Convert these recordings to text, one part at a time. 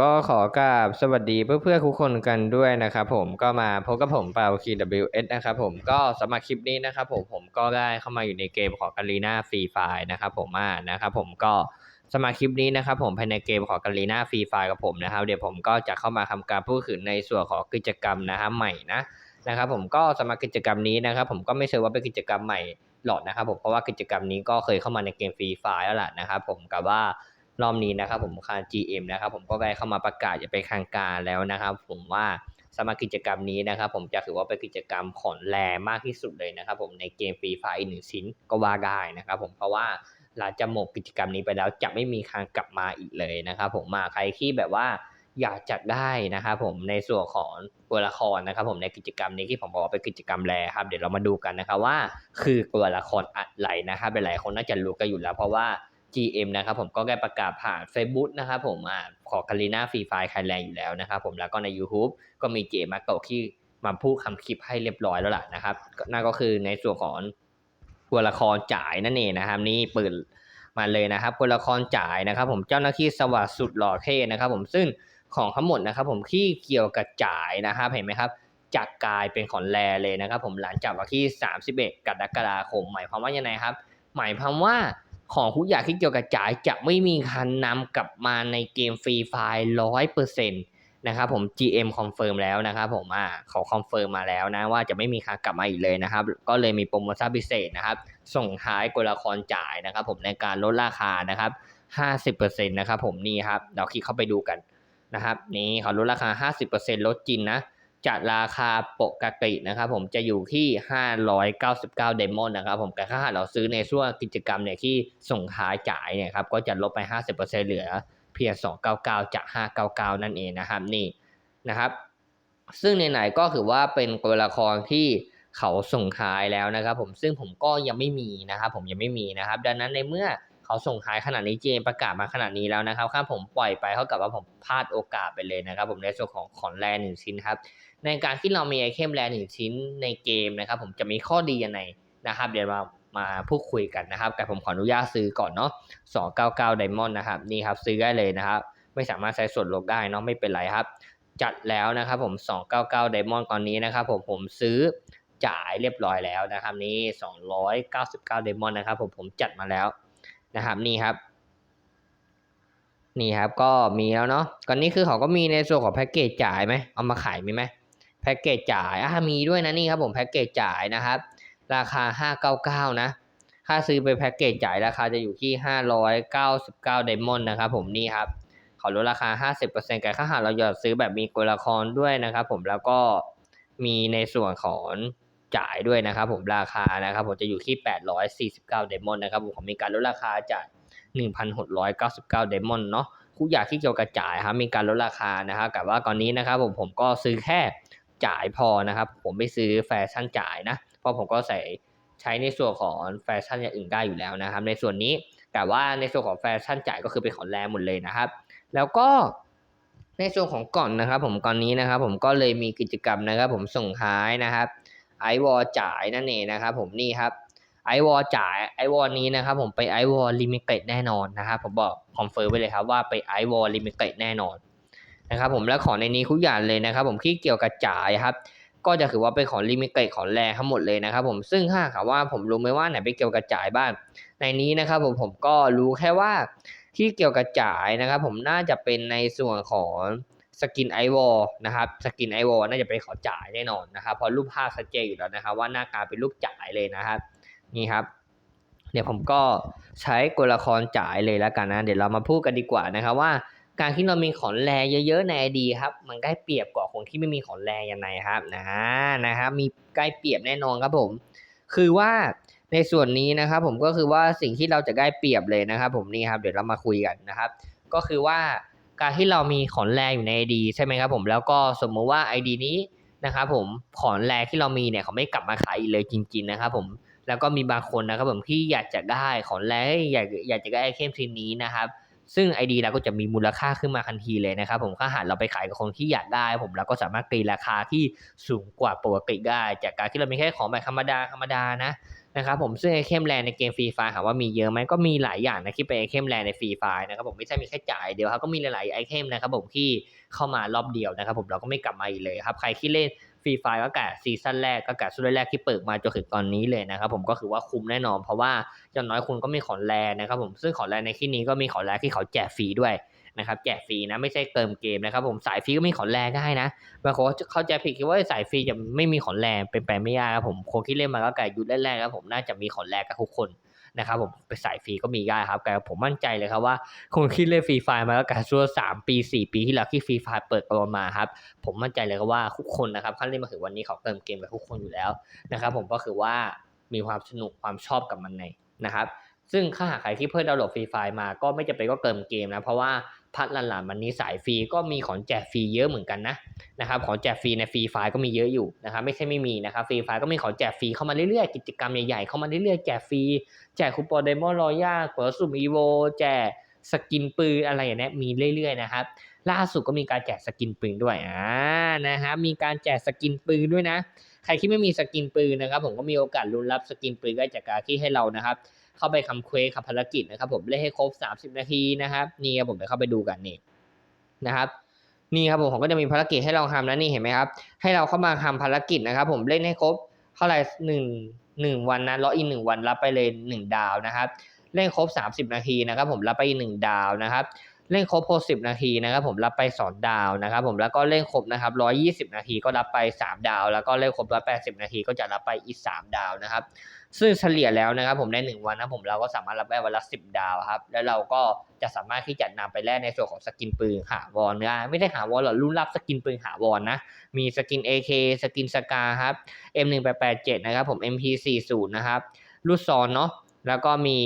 ก็ขอกราบสวัสดีเพื่อนๆทุกคนกันด้วยนะครับผมก็มาพบกับผมเปา KWS นะครับผมก็สำหรับคลิปนี้นะครับผมผมก็ได้เข้ามาอยู่ในเกมของกาลีนาฟรีไฟนะครับผมอ่านะครับผมก็สำหรับคลิปนี้นะครับผมภายในเกมของกาลีนาฟรีไฟกับผมนะครับเดี๋ยวผมก็จะเข้ามาทำการพูดถึงในส่วนของกิจกรรมนะครับใหม่นะนะครับผมก็สำหรับกิจกรรมนี้นะครับผมก็ไม่เชื่อว่าเป็นกิจกรรมใหม่หรอกนะครับผมเพราะว่ากิจกรรมนี้ก็เคยเข้ามาในเกมฟรีไฟแล้วล่ะนะครับผมกับว่า รอบนี้นะครับผมคาน GM นะครับผมก็ได้เข้ามาประกาศจะเป็นทางการแล้วนะครับ ผมว่าสมากิจกรรมนี้นะครับ ผมจะถือว่าเป็นกิจกรรมขอนแรมากที่สุดเลยนะครับ ผมในเกมฟรีไฟหนึ่งชิ้นก็ว่าได้นะครับ ผมเพราะว่าหลังจากหมดกิจกรรมนี้ไปแล้วจะไม่มีทางกลับมาอีกเลยนะครับ ผมมาใครที่แบบว่าอยากจัดได้นะครับผมในส่วนของตัวละครนะครับ ผมในกิจกรรมนี้ที่ผมบอกว่าเป็นกิจกรรมแรครับ เดี๋ยวเรามาดูกันนะครับว่า คือตัวละครอะไรนะครับหลายๆคนน่าจะรู้กันอยู่แล้ว เพราะว่า GM นะครับผมก็ได้ประกาศผ่าน Facebook นะครับผมอ่าขอคารีนาฟรีไฟล์ไทยแลนด์อยู่แล้วนะครับผมแล้วก็ใน YouTube ก็มีเจมาโตที่มาพูดคำคลิปให้เรียบร้อยแล้วล่ะนะครับนั่นก็คือในส่วนของตัวละครจ่ายนั่นเองนะครับ นี่เปิดมาเลยนะครับตัวละครจ่ายนะครับ ผมเจ้าหน้าที่สวัสดิ์สุดหล่อเท่นะครับ ผมซึ่งของทั้งหมดนะครับ ผมที่เกี่ยวกับจ่ายนะครับเห็นไหมครับจากกลายเป็นของแรเลยนะครับ ผมหลังจากวันที่ 31 กรกฎาคมหมายความว่ายังไงครับ หมายความว่า ของทุกอย่างที่เกี่ยวกับจ่ายจะไม่มีคันนำกลับมาในเกมฟรีไฟล์ร้อยเปอร์เซ็นต์นะครับผม GM คอนเฟิร์มแล้วนะครับผมอ่าเขาคอนเฟิร์มมาแล้วนะว่าจะไม่มีคันกลับมาอีกเลยนะครับ ก็เลยมีโปรโมชั่นพิเศษนะครับ ส่งท้ายกลลครจ่ายนะครับ ผมในการลดราคานะครับ50%นะครับผมนี่ครับเราคลิกเข้าไปดูกันนะครับนี่เขาลดราคา 50%ลดจริงนะ จากราคาปกตินะครับผมจะอยู่ที่ 599 เดมอนนะครับผมแต่ถ้าหากเราซื้อในช่วงกิจกรรมเนี่ยที่ส่งท้ายจ่ายเนี่ยครับก็จะลดไป 50%เหลือเพียง 299 จาก 599 นั่นเองนะครับนี่นะครับ ซึ่งในไหนๆก็ถือว่าเป็นตัวละครที่เขาส่งท้ายแล้วนะครับผมซึ่งผมก็ยังไม่มีนะครับผมยังไม่มีนะครับ ดังนั้นในเมื่อ เขาส่งท้ายขนาดนี้เจมประกาศมาขนาดนี้แล้วนะครับถ้าผมปล่อยไปเท่ากับว่าผมพลาดโอกาสไปเลยนะครับ ผมในส่วนของของแลนหนึ่งชิ้นครับ ในการที่เรามีไอเทมแรหนึ่งชิ้นในเกมนะครับ ผมจะมีข้อดียังไงนะครับ เดี๋ยวมามาพูดคุยกันนะครับ แต่ผมขออนุญาตซื้อก่อนเนาะ299 Diamond นะครับ นี่ครับซื้อได้เลยนะครับ ไม่สามารถใช้ส่วนลดได้เนาะไม่เป็นไรครับ จัดแล้วนะครับผม 299 Diamond ตอนนี้นะครับ ผมผมซื้อจ่ายเรียบร้อยแล้วนะครับ นี่299 Diamond นะครับ ผมผมจัดมาแล้ว นะครับนี่ครับนี่ครับก็มีแล้วเนาะก่อนนี้คือเขาก็มีในส่วนของแพ็กเกจจ่ายไหมเอามาขายมีไหมแพ็กเกจจ่ายอ่ามีด้วยนะนี่ครับผมแพ็กเกจจ่ายนะครับ ราคา 599 นะ ค่าซื้อไปแพ็กเกจจ่ายราคาจะอยู่ที่ 599ไดมอนด์นะครับผมนี่ครับเขาลดราคา 50%กันถ้าหากเราอยากซื้อแบบมีตัวละครด้วยนะครับผมแล้วก็มีในส่วนของ จ่ายด้วยนะครับผมราคานะครับผมจะอยู่ที่ 849ไดมอนนะครับผมผมมีการลดราคาจาก 1,699ไดมอนเนาะทุกอยางที่เกี่ยวกับจ่ายครับมีการลดราคานะครับแต่ว่าตอนนี้นะครับผมผมก็ซื้อแค่จ่ายพอนะครับ ผมไม่ซื้อแฟชั่นจ่ายนะ เพราะผมก็ใส่ใช้ในส่วนของแฟชั่นอย่างอื่นได้อยู่แล้วนะครับ ในส่วนนี้แต่ว่าในส่วนของแฟชั่นจ่ายก็คือเป็นของแรหมดเลยนะครับ แล้วก็ในส่วนของก่อนนะครับ ผมก่อนนี้นะครับ ผมก็เลยมีกิจกรรมนะครับ ผมส่งท้ายนะครับ ไอวอลจ่ายนั่นเองนะครับผมนี่ครับไอวอลจ่ายไอวอลนี้นะครับผมไปไอวอลลิมิเต็ดแน่นอนนะครับผมบอกคอนเฟิร์มไปเลยครับว่าไปไอวอลลิมิเต็ดแน่นอนนะครับผมและของในนี้ทุกอย่างเลยนะครับผมที่เกี่ยวกับจ่ายครับก็จะถือว่าเป็นของลิมิเต็ดของแรงทั้งหมดเลยนะครับผมซึ่งถ้าหากว่าผมรู้ไหมว่าไหนไปเกี่ยวกับจ่ายบ้างในนี้นะครับผมผมก็รู้แค่ว่าที่เกี่ยวกับจ่ายนะครับผมน่าจะเป็นในส่วนของ สกินไอวอลนะครับสกินไอวอลน่าจะเป็นของจ่ายแน่นอนนะครับเพราะรูปภาพชัดเจนอยู่แล้วนะครับว่าหน้าตารเป็นรูปจ่ายเลยนะครับนี่ครับเดี๋ยวผมก็ใช้กลละครจ่ายเลยแล้วกันนะ เดี๋ยวเรามาพูดกันดีกว่านะครับว่าการที่เรามีของแรเยอะๆในไอดีครับ มันได้เปรียบกว่าคนที่ไม่มีของแรยังไงครับนะนะครับมีใกล้เปรียบแน่นอนครับผม คือว่าในส่วนนี้นะครับ ผมก็คือว่าสิ่งที่เราจะได้เปรียบเลยนะครับ ผมนี่ครับเดี๋ยวเรามาคุยกันนะครับ ก็คือว่า การที่เรามีของแรอยู่ในไอดีใช่ไหมครับผมแล้วก็สมมติว่าไอดีนี้นะครับผมของแรที่เรามีเนี่ยเขาไม่กลับมาขายอีกเลยจริง ๆ นะครับผมแล้วก็มีบางคนนะครับผมที่อยากจะได้ของแรอยากอยากจะได้ไอเทมชิ้นนี้นะครับซึ่ง ID เราก็จะมีมูลค่าขึ้นมาทันทีเลยนะครับผมถ้าหากเราไปขายกับคนที่อยากได้ ผมเราก็สามารถตีราคาที่สูงกว่าปกติได้ จากการที่เรามีแค่ของแบบธรรมดาธรรมดานะ นะครับผมซึ่งไอเทมแลนในเกมฟรีไฟถามว่ามีเยอะไหมก็มีหลายอย่างนะที่เป็นไอเทมแลนในฟรีไฟนะครับผมไม่ใช่มีแค่จ่ายเดียวครับก็มีหลายๆไอเทมนะครับผมที่เข้ามารอบเดียวนะครับผมเราก็ไม่กลับมาอีกเลยครับใครที่เล่นฟรีไฟก็กะซีซั่นแรกก็กะซีซั่นแรกที่เปิดมาจนถึงตอนนี้เลยนะครับผมก็คือว่าคุ้มแน่นอน เพราะว่าอย่างน้อยคุณก็มีของแรนะครับผมซึ่งของแรในที่นี้ก็มีของแรที่เขาแจกฟรีด้วย นะครับแจกฟรีนะไม่ใช่เติมเกมนะครับผมสายฟรีก็มีของแรได้นะบางคนเข้าใจผิดคิดว่าสายฟรีจะไม่มีของแรเป็นไปไม่ได้ครับผมคนที่เล่นมาก็ไก่ยุดแรกๆครับผมน่าจะมีของแรกับทุกคนนะครับผมไปสายฟรีก็มีได้ครับแต่ผมมั่นใจเลยครับว่าคนที่เล่นฟรีไฟมาก็การช่วงสามปีสี่ปีที่แล้วที่ฟรีไฟเปิดตัวมาครับผมมั่นใจเลยครับว่าทุกคนนะครับขั้นเล่นมาถึงวันนี้เขาเติมเกมกับทุกคนอยู่แล้วนะครับผมก็คือว่ามีความสนุกความชอบกับมันในนะครับซึ่งถ้าหากใครที่เพิ่งดาวน์โหลดฟรีไฟมาก็ไม่จำเป็นก็เติมเกมนะ เพราะว่า พัดหลังๆมันนี้สายฟรีก็มีของแจกฟรีเยอะเหมือนกันนะนะครับของแจกฟรีในฟรีไฟก็มีเยอะอยู่นะครับไม่ใช่ไม่มีนะครับฟรีไฟก็มีของแจกฟรีเข้ามาเรื่อยๆกิจกรรมใหญ่ๆเข้ามาเรื่อยๆแจกฟรีแจกคูปองเดโมรอย่าเปิดสุ่มอีโวแจกสกินปืนอะไรอย่างนี้มีเรื่อยๆนะครับล่าสุดก็มีการแจกสกินปืนด้วยอ่านะครับมีการแจกสกินปืนด้วยนะ ใครที่ไม่มีสกินปืนนะครับ ผมก็มีโอกาสลุ้นรับสกินปืนได้จากการที่ให้เรานะครับ เข้าไปคำเควสคับภารกิจนะครับผมเล่นให้ครบ 30 นาทีนะครับนี่ครับผมไปเข้าไปดูกันนี่นะครับนี่ครับผมผมก็จะมีภารกิจให้เราทำนะนี่เห็นไหมครับ ให้เราเข้ามาทำภารกิจนะครับ ผมเล่นให้ครบเท่าไหร่หนึ่งหนึ่งวันนะล็อกอินหนึ่งวันรับไปเลยหนึ่งดาวนะครับ เล่นครบ 30 นาทีนะครับ ผมรับไปหนึ่งดาวนะครับ เล่นครบ60 นาทีนะครับผมรับไป 2 ดาวนะครับผมแล้วก็เล่นครบนะครับ 120 นาทีก็รับไป 3 ดาว แล้วก็เล่นครบ 180 นาทีก็จะรับไปอีก 3 ดาวนะครับ ซึ่งเฉลี่ยแล้วนะครับผมใน 1 วันนะผมเราก็สามารถรับได้วันละ 10 ดาวครับ แล้วเราก็จะสามารถที่จะนำไปแลกในส่วนของสกินปืนหาวอนได้ไม่ได้หาวอนหรอกรุ่นรับสกินปืนหาวอนนะ มีสกิน AK สกินสกาครับ M1887 นะครับผม MP40 นะครับลูกซอนเนาะ แล้วก็มี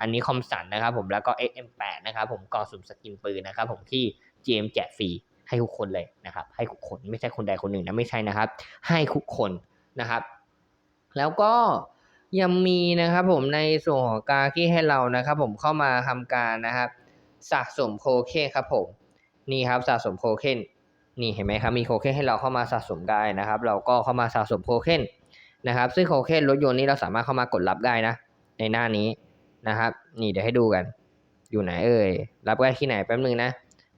อันนี้คอมสันนะครับผมแล้วก็ XM8 นะครับผมกล่องสุ่มสกินปืนนะครับผมที่ GM แจกฟรีให้ทุกคนเลยนะครับ ให้ทุกคนไม่ใช่คนใดคนหนึ่งนะไม่ใช่นะครับ ให้ทุกคนนะครับ แล้วก็ยังมีนะครับผมในส่วนของการที่ให้เรานะครับ ผมเข้ามาทำการนะครับสะสมโคเคนครับผมนี่ครับสะสมโคเคนนี่เห็นไหมครับมีโคเคนให้เราเข้ามาสะสมได้นะครับ เราก็เข้ามาสะสมโคเคนนะครับ ซึ่งโคเคนรถยนต์นี้เราสามารถเข้ามากดรับได้นะ ในหน้านี้นะครับ นี่เดี๋ยวให้ดูกัน อยู่ไหนเอ่ย รับได้ที่ไหนแป๊บนึงนะ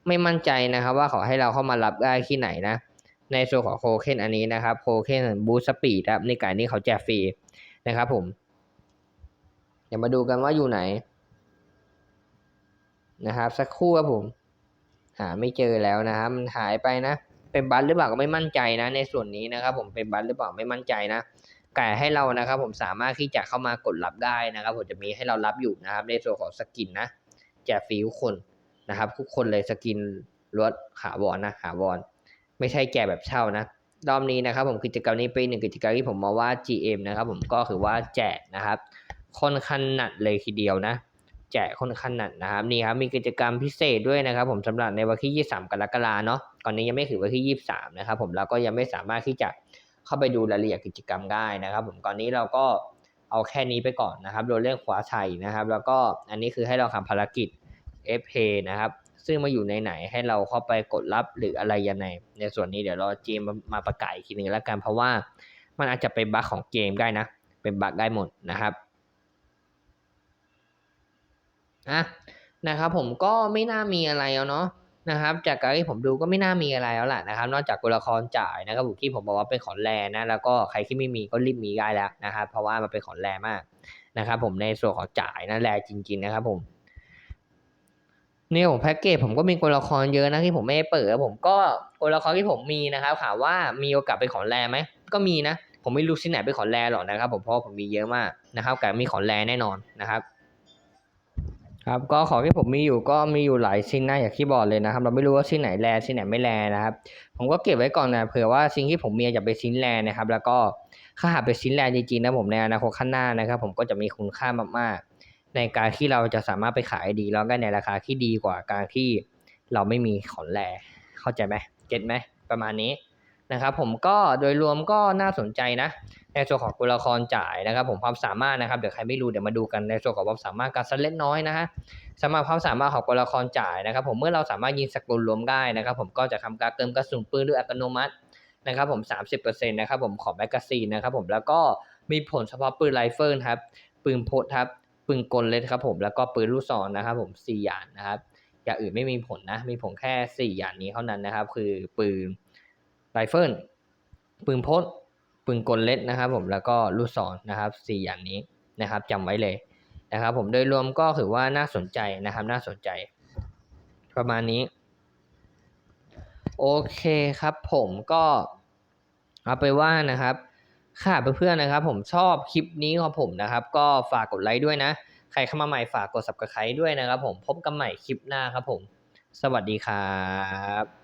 ไม่มั่นใจนะครับ ว่าขอให้เราเข้ามารับได้ที่ไหนนะ ในส่วนของโคเคนอันนี้นะครับ โคเคนบูสปีดครับในการนี้เขาแจกฟรีนะครับผม เดี๋ยวมาดูกันว่าอยู่ไหน นะครับ สักครู่ครับผม หาไม่เจอแล้วนะครับมันหายไปนะ เป็นบัตหรือเปล่าก็ไม่มั่นใจนะ ในส่วนนี้นะครับ ผมเป็นบัตหรือเปล่าไม่มั่นใจนะ ไก่ให้เรานะครับผมสามารถที่จะเข้ามากดรับได้นะครับ ผมจะมีให้เรารับอยู่นะครับ ในส่วนของสกินนะแจกฟรีทุกคนนะครับ ทุกคนเลยสกินรถขาวอนนะขาวอนไม่ใช่แจกแบบเช่านะรอบนี้นะครับ ผมกิจกรรมนี้เป็นหนึ่งกิจกรรมที่ผมมองว่า GM นะครับ ผมก็คือว่าแจกนะครับค่อนข้างหนักเลยทีเดียวนะแจกค่อนข้างหนักนะครับนี่ครับมีกิจกรรมพิเศษด้วยนะครับ ผมสำหรับในวันที่ 23 กรกฎาเนาะก่อนนี้ยังไม่ถึงวันที่ 23 นะครับ ผมเราก็ยังไม่สามารถที่จะ เข้าไปดูรายละเอียดกิจกรรมได้นะครับ ผมก่อนนี้เราก็เอาแค่นี้ไปก่อนนะครับโดยเรื่องขวาชัยนะครับ แล้วก็อันนี้คือให้เราทำภารกิจ FP นะครับ ซึ่งมาอยู่ในไหนให้เราเข้าไปกดรับหรืออะไรยังไงในส่วนนี้เดี๋ยวเรอเจมมาประกาศอีกทีหนึ่งแล้วกันเพราะว่ามันอาจจะเป็นบั๊กของเกมได้นะ เป็นบั๊กได้หมดนะครับอะนะครับผมก็ไม่น่ามีอะไรแล้วเนาะ นะครับจากการที่ผมดูก็ไม่น่ามีอะไรแล้วแหละนะครับ นอกจากตัวละครจ่ายนะครับผมที่ผมบอกว่าเป็นของแรนะ แล้วก็ใครที่ไม่มีก็รีบมีได้แล้วนะครับ เพราะว่ามันเป็นของแรมากนะครับ ผมในส่วนของจ่ายนะแรจริง ๆ นะครับ ผมเนี่ยผมแพ็กเกจผมก็มีตัวละครเยอะนะที่ผมไม่ได้เปิดผมก็ตัวละครที่ผมมีนะครับถามว่ามีโอกาสเป็นของแรไหมก็มีนะ ผมไม่รู้ที่ไหนเป็นของแรหรอกนะครับ ผมเพราะผมมีเยอะมากนะครับแต่มีของแรแน่นอนนะครับ ครับก็ของที่ผมมีอยู่ก็มีอยู่หลายชิ้นนะอย่างที่บอกเลยนะครับ เราไม่รู้ว่าชิ้นไหนแรชิ้นไหนไม่แรนะครับ ผมก็เก็บไว้ก่อนนะเผื่อว่าสิ่งที่ผมมีจะเป็นชิ้นแรนะครับ แล้วก็ถ้าหากเป็นชิ้นแรจริงๆนะผมในอนาคตข้างหน้านะครับ ผมก็จะมีคุณค่ามากๆ ในการที่เราจะสามารถไปขายดีแล้วก็ในราคาที่ดีกว่าการที่เราไม่มีของแรเข้าใจไหมเก็ตไหมประมาณนี้ นะครับผมก็โดยรวมก็น่าสนใจนะ ในส่วนของตัวละครจ่ายนะครับ ผมความสามารถนะครับเดี๋ยวใครไม่รู้เดี๋ยวมาดูกันในส่วนของความสามารถการสเล็กน้อยนะฮะสำหรับความสามารถของตัวละครจ่ายนะครับ ผมเมื่อเราสามารถยิงสกุลรวมได้นะครับ ผมก็จะทำการเติมกระสุนปืนด้วยอัตโนมัตินะครับผม 30%นะครับผมของแมกกาซีนนะครับผมแล้วก็มีผลเฉพาะปืนไรเฟิลครับปืนพดครับปืนกลเลยครับผมแล้วก็ปืนลูกศรนะครับ ผม4อย่างนะครับอย่างอื่นไม่มีผลนะมีผลแค่ 4 อย่างนี้เท่านั้นนะครับ คือปืน ไรเฟิลปืนพดปืนกลเล็ดนะครับ ผมแล้วก็ลูกศรนะครับ4อย่างนี้นะครับจำไว้เลยนะครับ ผมโดยรวมก็ถือว่าน่าสนใจนะครับ น่าสนใจ ประมาณนี้ โอเคครับ ผมก็เอาไปว่านะครับค่ะเพื่อนๆนะครับ ผมชอบคลิปนี้ของผมนะครับ ก็ฝากกดไลค์ด้วยนะ ใครเข้ามาใหม่ฝากกด subscribe ด้วยนะครับ ผมพบกันใหม่คลิปหน้าครับ ผม สวัสดีครับ